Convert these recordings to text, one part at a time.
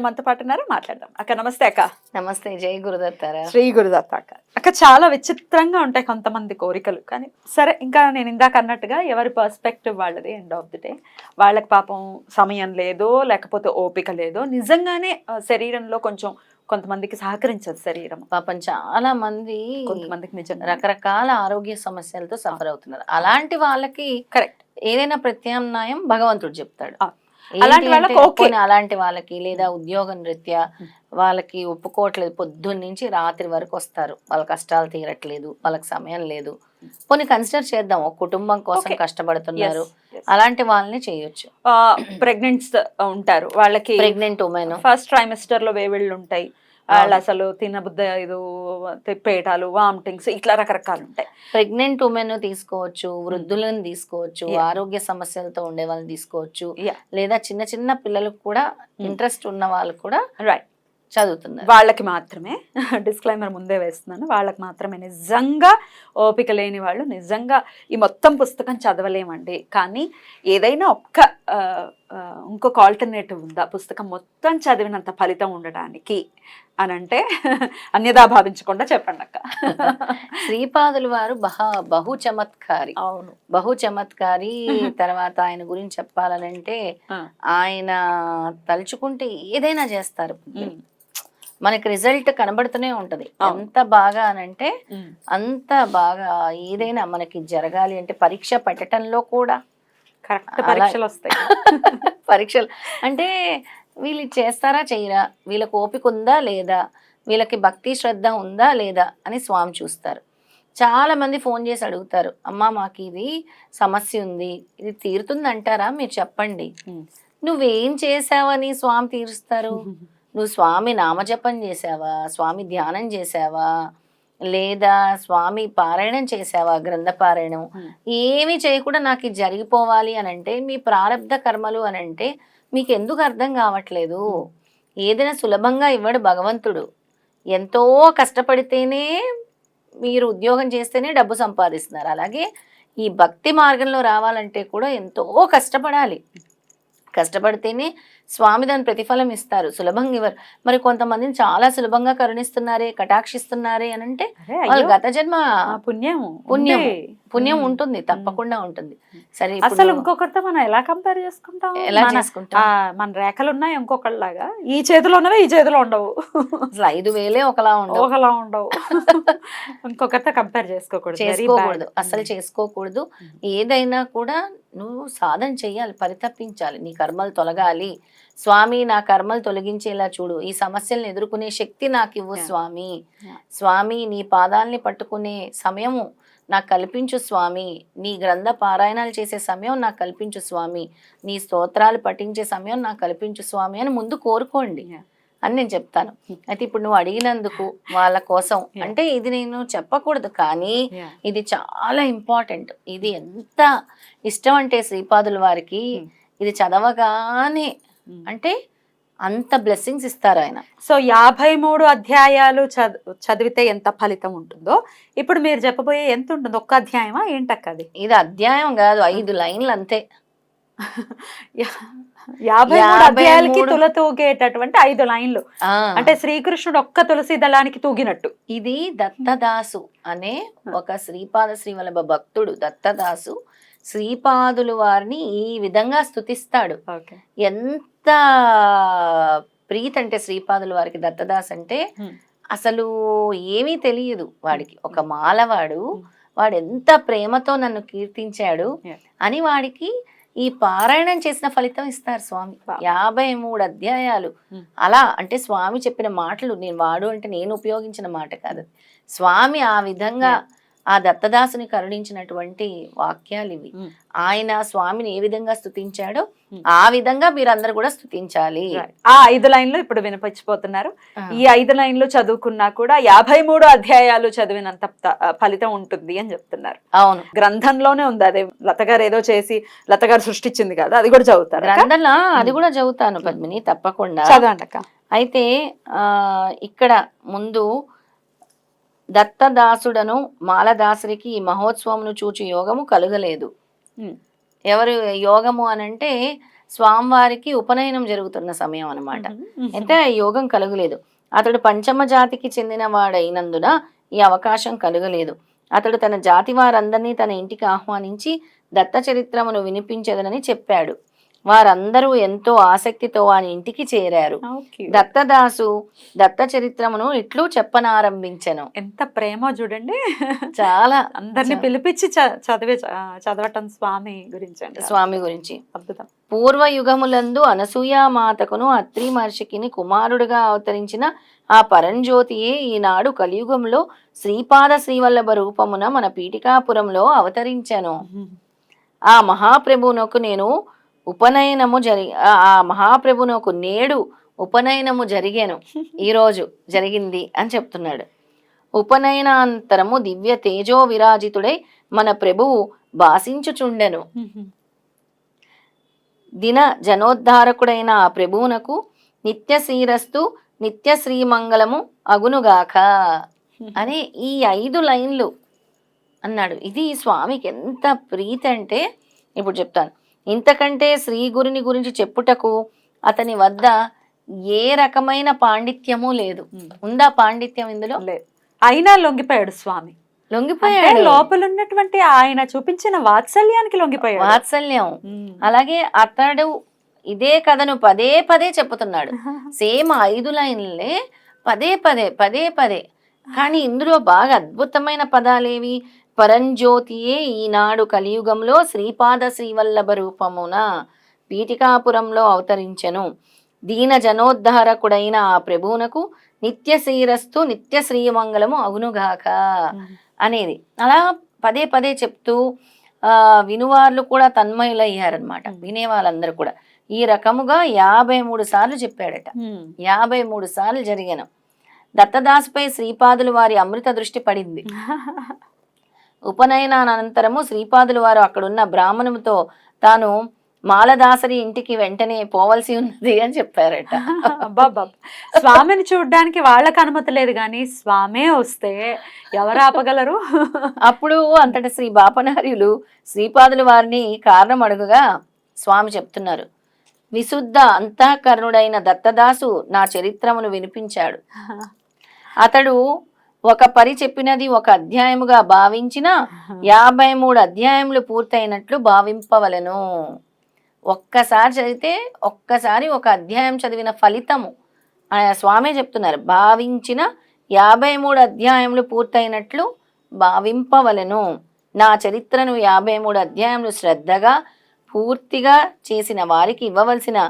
మనతో పాటు ఉన్నారు మాట్లాడదాం. అక్క నమస్తే అక్క. నమస్తే జై గురుదత్తారా? శ్రీ గురుదత్త అక్క. అక్క చాలా విచిత్రంగా ఉంటాయి కొంతమంది కోరికలు. కానీ సరే ఇంకా నేను ఇందాక అన్నట్టుగా ఎవరి పర్స్పెక్టివ్ వాళ్ళది ఎండ్ ఆఫ్ ది డే వాళ్ళకి పాపం సమయం లేదో లేకపోతే ఓపిక లేదో నిజంగానే శరీరంలో కొంచెం కొంతమందికి సహకరించదు శరీరం. పాపం చాలా మంది కొంతమందికి నిజంగా. రకరకాల ఆరోగ్య సమస్యలతో సఫర్ అవుతున్నారు. అలాంటి వాళ్ళకి కరెక్ట్ ఏదైనా ప్రత్యామ్నాయం భగవంతుడు చెప్తాడు. అలాంటి వాళ్ళకి ఓకే. అలాంటి వాళ్ళకి లేదా ఉద్యోగం రీత్యా ఉం. వాళ్ళకి ఒప్పుకోవట్లేదు. పొద్దున్న నుంచి రాత్రి వరకు వస్తారు. వాళ్ళ కష్టాలు తీరట్లేదు. వాళ్ళకి సమయం లేదు. పోనీ కన్సిడర్ చేద్దాం. ఒక కుటుంబం కోసం. కష్టపడుతున్నారు. అలాంటి వాళ్ళని చేయొచ్చు. ప్రెగ్నెంట్స్ ఉంటారు. వాళ్ళకి ప్రెగ్నెంట్ ఉమెన్ ఫస్ట్ ట్రైమిస్టర్లో వేవిళ్ళు ఉంటాయి. వాళ్ళు అసలు తినబుద్ధ ఇది పేటాలు వామిటింగ్స్ ఇట్లా రకరకాలు ఉంటాయి. ప్రెగ్నెంట్ ఉమెన్ తీసుకోవచ్చు వృద్ధులను తీసుకోవచ్చు. ఆరోగ్య సమస్యలతో ఉండే వాళ్ళని తీసుకోవచ్చు. లేదా చిన్న చిన్న పిల్లలకు కూడా ఇంట్రెస్ట్ ఉన్న వాళ్ళు కూడా రైట్ చదువుతున్నారు. వాళ్ళకి మాత్రమే డిస్క్లైమర్ ముందే వేస్తున్నాను వాళ్ళకి మాత్రమే. నిజంగా ఓపిక లేని వాళ్ళు నిజంగా ఈ మొత్తం పుస్తకం చదవలేమండి. కానీ ఏదైనా ఒక్క ఇంకొక ఆల్టర్నేటివ్ ఉందా? పుస్తకం మొత్తం చదివినంత ఫలితం ఉండడానికి అని అంటే అన్యదా భావించకుండా చెప్పండి అక్క. శ్రీపాదులు వారు బహా బహు చమత్కారి. అవును. బహు చమత్కారి తర్వాత ఆయన గురించి చెప్పాలనంటే ఆ. ఆయన తలుచుకుంటే ఏదైనా చేస్తారు. మనకి రిజల్ట్ కనబడుతూనే ఉంటది. ఎంత బాగా అనంటే అంత బాగా ఏదైనా మనకి జరగాలి అంటే పరీక్ష పెట్టడంలో కూడా. కరెక్ట్ పరీక్షలు వస్తాయి పరీక్షలు. అంటే వీళ్ళు చేస్తారా చేయరా? వీళ్ళకి ఓపిక ఉందా లేదా? వీళ్ళకి భక్తి శ్రద్ధ ఉందా లేదా? అని స్వామి చూస్తారు. చాలా మంది ఫోన్ చేసి అడుగుతారు అమ్మా మాకు ఇది సమస్య ఉంది ఇది తీరుతుంది అంటారా మీరు చెప్పండి. నువ్వేం చేసావని స్వామి తీరుస్తారు? నువ్వు స్వామి నామజపం చేసావా స్వామి ధ్యానం చేసావా లేదా స్వామి పారాయణం చేసావా గ్రంథ పారాయణం. ఏమీ చేయకుండా నాకు ఇది జరిగిపోవాలి అని అంటే మీ ప్రారంధ కర్మలు అని అంటే మీకు ఎందుకు అర్థం కావట్లేదు? ఏదైనా సులభంగా ఇవ్వడు భగవంతుడు. ఎంతో కష్టపడితేనే మీరు ఉద్యోగం చేస్తేనే డబ్బు సంపాదిస్తున్నారు. అలాగే ఈ భక్తి మార్గంలో రావాలంటే కూడా ఎంతో కష్టపడాలి. కష్టపడితేనే స్వామి దాని ప్రతిఫలం ఇస్తారు. సులభంగా ఇవ్వరు. మరి కొంతమందిని చాలా సులభంగా కరుణిస్తున్నారే కటాక్షిస్తున్నారే అని అంటే వాళ్ళ గత జన్మ పుణ్యం పుణ్యం. పుణ్యం. ఉంటుంది తప్పకుండా ఉంటుంది. సరే అసలు ఇంకొకరితో మనం ఎలా కంపేర్ చేసుకుంటాం? ఎలా మన- చేసుకుంటాం? మన రేఖలు ఉన్నాయి ఇంకొకళ్ళలాగా. ఈ చేతిలో ఉన్నవే ఈ చేతిలో ఉండవు. అసలు ఐదు వేలే ఒకలా ఉండవు. ఒకలా ఉండవు. ఇంకొకరితో కంపేర్ చేసుకోకూడదు. చేసుకోకూడదు. అసలు చేసుకోకూడదు. ఏదైనా కూడా నువ్వు సాధన చెయ్యాలి పరితపించాలి. నీ కర్మలు తొలగాలి. స్వామి నా కర్మలు తొలగించేలా చూడు ఈ సమస్యలను ఎదుర్కొనే శక్తి నాకు ఇవ్వు. స్వామి. స్వామి నీ పాదాలని పట్టుకునే సమయము నాకు కల్పించు స్వామి నీ గ్రంథ పారాయణాలు చేసే సమయం నాకు కల్పించు స్వామి నీ స్తోత్రాలు పఠించే సమయం నాకు కల్పించు స్వామి అని ముందు కోరుకోండి. అని నేను చెప్తాను అయితే ఇప్పుడు నువ్వు అడిగినందుకు వాళ్ళ కోసం. అంటే ఇది నేను చెప్పకూడదు కానీ. ఇది చాలా ఇంపార్టెంట్ ఇది ఎంత ఇష్టం అంటే శ్రీపాదుల వారికి. ఇది చదవగానే. అంటే అంత బ్లెస్సింగ్స్ ఇస్తారు ఆయన. సో యాభై మూడు అధ్యాయాలు చద- చదివితే ఎంత ఫలితం ఉంటుందో ఇప్పుడు మీరు చెప్పబోయే ఎంత ఉంటుంది ఒక్క అధ్యాయమా? ఏంటక్క అది? ఇది అధ్యాయం కాదు ఐదు లైన్లు అంతే. యాభై అధ్యాయాలకి తుల తూగేటటువంటి ఐదు లైన్లు. అంటే శ్రీకృష్ణుడు ఒక్క తులసి దళానికి తూగినట్టు. ఇది దత్తదాసు అనే ఒక శ్రీపాద శ్రీవల్లభ భక్తుడు దత్తదాసు శ్రీపాదులు వారిని ఈ విధంగా స్తుతిస్తాడు ఓకే ఎంత ప్రీతి అంటే శ్రీపాదుల వారికి దత్తదాస్ అంటే. అసలు ఏమీ తెలియదు వాడికి ఒక మాలవాడు. వాడు ఎంత ప్రేమతో నన్ను కీర్తించాడు. అని వాడికి ఈ పారాయణం చేసిన ఫలితం ఇస్తారు స్వామి. యాభై మూడు అధ్యాయాలు. అలా అంటే స్వామి చెప్పిన మాటలు నేను వాడు అంటే నేను ఉపయోగించిన మాట కాదు స్వామి ఆ విధంగా ఆ దత్తదాసుని కరుణించినటువంటి వాక్యాలు ఇవి. ఆయన స్వామిని ఏ విధంగా స్తుతించాడో Hmm. ఆ విధంగా మీరందరూ కూడా స్తుతించాలి. ఆ ఐదు లైన్లు ఇప్పుడు వినిపించిపోతున్నారు. ఈ ఐదు లైన్లు చదువుకున్నా కూడా యాభై మూడు అధ్యాయాలు చదివినంత ఫలితం ఉంటుంది అని చెప్తున్నారు. అవును. గ్రంథంలోనే ఉంది. అదే లత గారు ఏదో చేసి లత గారు సృష్టించింది కదా అది కూడా చదువుతారు? గ్రంథంలో అది కూడా చదువుతాను పద్మిని తప్పకుండా. చదవండి అయితే ఆ ఇక్కడ ముందు దత్తదాసుడను మాలదాసుడికి ఈ మహోత్సవమును చూచి యోగము కలుగలేదు. ఎవరు యోగము అనంటే స్వామివారికి ఉపనయనం జరుగుతున్న సమయం అన్నమాట. ఉమ్. అయితే యోగం కలుగలేదు. అతడు పంచమ జాతికి చెందిన వాడైనందున ఈ అవకాశం కలుగలేదు. అతడు తన జాతి వారందరినీ తన ఇంటికి ఆహ్వానించి దత్త చరిత్రమును వినిపించదనని చెప్పాడు. వారందరూ ఎంతో ఆసక్తితో వాని ఇంటికి చేరారు. దత్తదాసు దత్త చరిత్రమును ఇట్లు చెప్పనారంభించెను. ఎంత ప్రేమ చూడండి. చాలా అందరిని పిలిపించి చదివే చదవటం స్వామి గురించి స్వామి గురించి. అద్భుతం. పూర్వయుగములందు అనసూయామాతకును అత్రి మహర్షికిని కుమారుడుగా అవతరించిన ఆ పరంజ్యోతియే ఈనాడు కలియుగంలో శ్రీపాద శ్రీవల్లభ రూపమున మన పీఠికాపురంలో అవతరించెను. ఆ మహాప్రభునకు నేను ఉపనయనము జరి ఆ- మహాప్రభునకు నేడు ఉపనయనము జరిగాను. ఈరోజు జరిగింది అని చెప్తున్నాడు. ఉపనయనాంతరము దివ్య తేజో విరాజితుడై మన ప్రభువు భాషించుచుండెను దిన జనోద్ధారకుడైన ఆ ప్రభువునకు నిత్య శ్రీరస్తు నిత్య శ్రీమంగళము అగునుగాక అనే ఈ ఐదు లైన్లు అన్నాడు. ఇది స్వామికి ఎంత ప్రీతి అంటే ఇప్పుడు చెప్తాను. ఇంతకంటే శ్రీ గురిని గురించి చెప్పుటకు అతని వద్ద ఏ రకమైన పాండిత్యము లేదు. ఉందా పాండిత్యం ఇందులో? లేదు. అయినా లొంగిపోయాడు స్వామి. లొంగిపోయాడు. లోపల ఉన్నటువంటి ఆయన చూపించిన వాత్సల్యానికి లొంగిపోయాడు. వాత్సల్యం. అలాగే అతడు ఇదే కథను పదే పదే చెప్పుతున్నాడు. సేమ్ ఐదు లైన్లే పదే పదే పదే పదే. కానీ ఇందులో బాగా అద్భుతమైన పదాలేవి. పరంజ్యోతియే ఈనాడు కలియుగంలో శ్రీపాద శ్రీవల్లభ రూపమున పీఠికాపురంలో అవతరించెను. దీన జనోద్ధారకుడైన ఆ ప్రభువునకు నిత్య శ్రీరస్తు నిత్య శ్రీమంగళము అగునుగాక అనేది. అలా పదే పదే చెప్తూ ఆ వినువార్లు కూడా తన్మయులయ్యారనమాట వినే వాళ్ళందరూ కూడా. ఈ రకముగా యాభై మూడు సార్లు చెప్పాడట. యాభై మూడు సార్లు జరిగాను. దత్తదాసుపై శ్రీపాదులు వారి అమృత దృష్టి పడింది. ఉపనయనానంతరము శ్రీపాదులు వారు అక్కడున్న బ్రాహ్మణునితో తాను మాలదాసరి ఇంటికి వెంటనే పోవలసి ఉన్నది అని చెప్పారట. స్వామిని చూడడానికి వాళ్ళకి అనుమతి లేదు కానీ స్వామే వస్తే ఎవరు ఆపగలరు? అప్పుడు అంతట శ్రీ బాపనార్యులు శ్రీపాదుల వారిని కారణం అడుగుగా స్వామి చెప్తున్నారు. విశుద్ధ అంతఃకరణుడైన దత్తదాసు నా చరిత్రమును వినిపించాడు. అతడు ఒక పరి చెప్పినది ఒక అధ్యాయముగా భావించిన యాభై మూడు అధ్యాయములు పూర్తయినట్లు భావింపవలెను. ఒక్కసారి చదివితే ఒక్కసారి ఒక అధ్యాయం చదివిన ఫలితము. ఆయన స్వామే చెప్తున్నారు భావించిన యాభై మూడు అధ్యాయములు పూర్తయినట్లు భావింపవలెను. నా చరిత్రను యాభై మూడు అధ్యాయములు శ్రద్ధగా పూర్తిగా చేసిన వారికి ఇవ్వవలసిన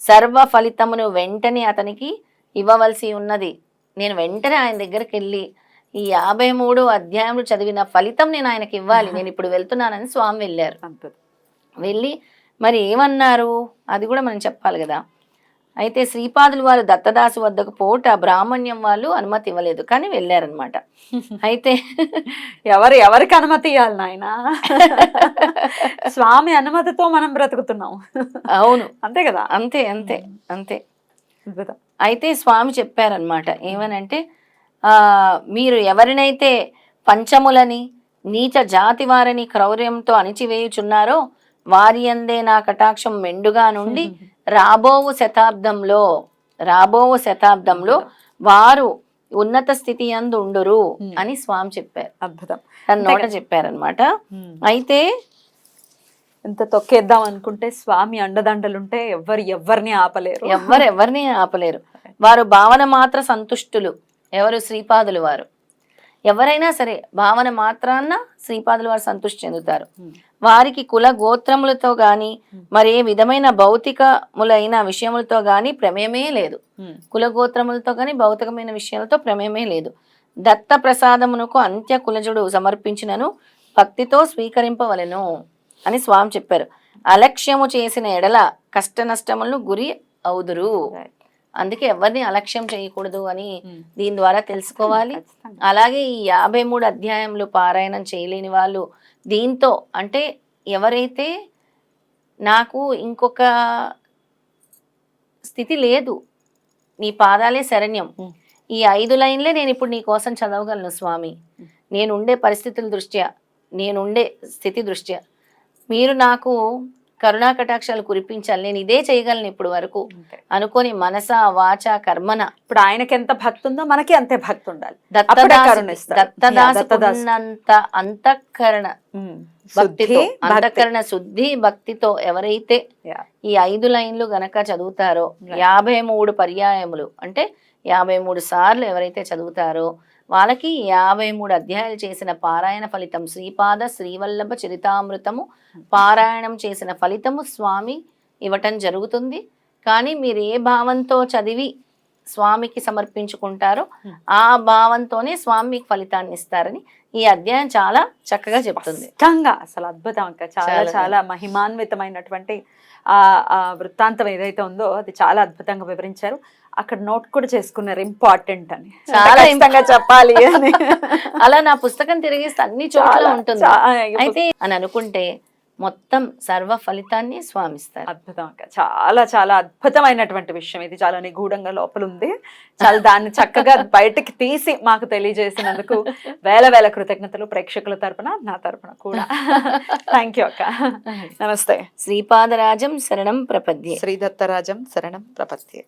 సర్వ ఫలితమును వెంటనే అతనికి ఇవ్వవలసి ఉన్నది. నేను వెంటనే ఆయన దగ్గరికి వెళ్ళి ఈ యాభై మూడు అధ్యాయములు చదివిన ఫలితం నేను ఆయనకి ఇవ్వాలి. నేను ఇప్పుడు వెళ్తున్నానని స్వామి వెళ్ళారు. వెళ్ళి మరి ఏమన్నారు? అది కూడా మనం చెప్పాలి కదా. అయితే శ్రీపాదులు వారు దత్తదాసు వద్దకు పోట బ్రాహ్మణ్యం వాళ్ళు అనుమతి ఇవ్వలేదు. కానీ వెళ్ళారనమాట అయితే ఎవరు ఎవరికి అనుమతి ఇవ్వాలి నాయన? స్వామి అనుమతితో మనం బ్రతుకుతున్నాం. అవును. అంతే కదా? అంతే అంతే అంతే. అయితే స్వామి చెప్పారనమాట ఏమనంటే మీరు ఎవరినైతే పంచములని నీచ జాతి వారిని క్రౌర్యంతో అణిచివేయుచున్నారో వారి అందే నా కటాక్షం మెండుగా నుండి రాబోవు శతాబ్దంలో రాబోవు శతాబ్దంలో వారు ఉన్నత స్థితి అందు ఉండురు. అని స్వామి చెప్పారు. అద్భుతం. తన నోట చెప్పారనమాట. అయితే ఎంత తొక్కేద్దాం అనుకుంటే స్వామి అండదండలుంటే ఎవ్వరు ఎవ్వరిని ఆపలేరు. ఎవ్వరు ఎవరిని ఆపలేరు. వారు భావన మాత్ర సంతుష్టులు. ఎవరు శ్రీపాదులు వారు? ఎవరైనా సరే భావన మాత్రాన్న శ్రీపాదులు వారు సంతృష్టి చెందుతారు. వారికి కుల గోత్రములతో గాని మరే విధమైన భౌతికములైన విషయములతో గాని ప్రమేయమే లేదు. కుల గోత్రములతో గాని భౌతికమైన విషయాలతో ప్రమేయమే లేదు. దత్త ప్రసాదమునకు అంత్య కులజుడు సమర్పించినను భక్తితో స్వీకరింపవలెను అని స్వామి చెప్పారు. అలక్ష్యము చేసిన ఎడల కష్ట నష్టములను గురి అవుదురు. అందుకే ఎవరిని అలక్ష్యం చేయకూడదు అని దీని ద్వారా తెలుసుకోవాలి. అలాగే ఈ యాభై మూడు అధ్యాయములు పారాయణం చేయలేని వాళ్ళు దీంతో అంటే ఎవరైతే నాకు ఇంకొక స్థితి లేదు నీ పాదాలే శరణ్యం. ఈ ఐదు లైన్లే నేను ఇప్పుడు నీ కోసం చదవగలను స్వామి. నేనుండే పరిస్థితుల దృష్ట్యా నేనుండే స్థితి దృష్ట్యా. మీరు నాకు కరుణా కటాక్షాలు కురిపించాలి నేను ఇదే చేయగలను ఇప్పుడు వరకు అనుకొని మనస వాచ కర్మన ఇప్పుడు ఆయనకి ఎంత భక్తి ఉందో మనకి అంతే భక్తి ఉండాలి అప్పుడే దత్తదాసు కరుణిస్తాడు. దత్తదాసు దత్తదాసు. ఉన్నంత అంతఃకరణ భక్తితో శుద్ధి, భక్తి. అంతఃకరణ శుద్ధి భక్తితో ఎవరైతే. ఈ ఐదు లైన్లు గనక చదువుతారో. యాభై మూడు పర్యాయములు అంటే యాభై మూడు సార్లు ఎవరైతే చదువుతారో వాళ్ళకి యాభై మూడు అధ్యాయాలు చేసిన పారాయణ ఫలితం శ్రీపాద శ్రీవల్లభ చరితామృతము పారాయణం చేసిన ఫలితము స్వామి ఇవ్వటం జరుగుతుంది కానీ మీరు ఏ భావంతో చదివి స్వామికి సమర్పించుకుంటారో. ఆ భావంతోనే స్వామి మీకు ఫలితాన్ని ఇస్తారని ఈ అధ్యాయం చాలా చక్కగా చెప్తుంది అసలు అద్భుతం అక్క చాలా. చాలా మహిమాన్వితమైనటువంటి ఆ ఆ వృత్తాంతం ఏదైతే ఉందో అది చాలా అద్భుతంగా వివరించారు. అక్కడ నోట్ కూడా చేసుకున్నారు ఇంపార్టెంట్ అని. చాలా ఖచ్చితంగా చెప్పాలి అని. అలా నా పుస్తకం తిరిగిస్తే అన్ని చోట్ల ఉంటుంది. అయితే అని అనుకుంటే మొత్తం సర్వ ఫలితాన్ని స్వామిస్తారు. అద్భుతం అక్క చాలా చాలా అద్భుతమైనటువంటి విషయం. ఇది చాలా నిగూఢంగా లోపల ఉంది చాలా దాన్ని చక్కగా బయటకి తీసి మాకు తెలియజేసినందుకు వేల వేల కృతజ్ఞతలు ప్రేక్షకుల తరపున నా తరపున కూడా. థ్యాంక్ యూ అక్క. నమస్తే. శ్రీపాదరాజం శరణం ప్రపద్యే. శ్రీదత్తరాజం శరణం ప్రపత్తి